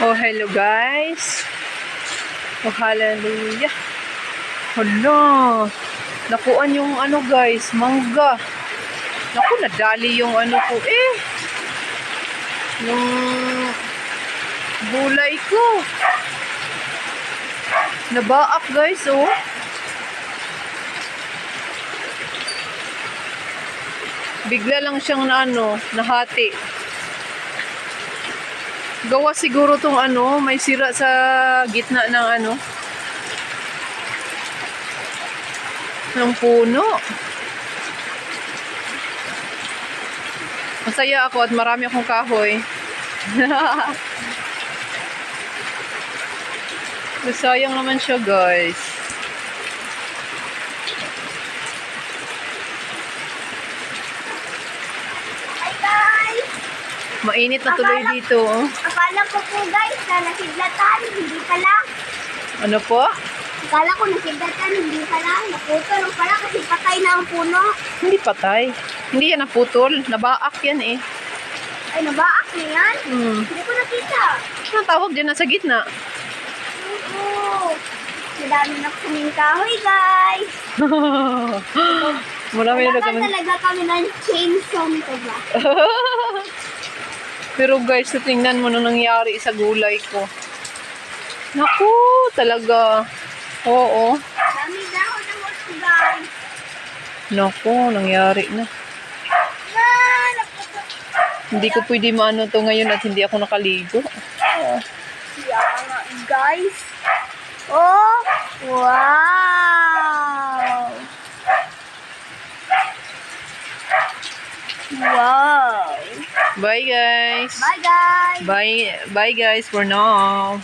Oh, hello guys. Oh, hallelujah. Hala. Nakuan yung ano guys, mangga. Naku, nadali yung ano ko eh. Yung gulay ko. Nabaak guys, oh. Bigla lang siyang na ano, nahati. Gawa siguro tong ano, may sira sa gitna ng ano. Ng puno. Masaya ako at marami akong kahoy. Sayang naman siya, guys. Mainit na tuloy dito. oh. Akala ko po guys na nasidlatan, hindi pala. Ano po? Akala ko nasidlatan, hindi pala. Naputo lang pala kasi patay na ang puno. Hindi patay. Hindi yan naputol. Nabaak yan eh. Ay, nabaak na yan. Hmm. Hindi ko nakita. Anong tawag dyan? Nasa gitna. Oo. Madami na kaming kahoy guys. Marami na Kailangan naman. talaga kami ng chainsaw nito ba? Pero guys, tingnan mo na nangyari sa gulay ko. Naku, talaga. Oo. Naku, nangyari na. Hindi ko pwede maano to ngayon at hindi ako nakaligo. Yan nga guys. Oh, wow. Wow. Bye guys. Bye guys. Bye, bye guys for now.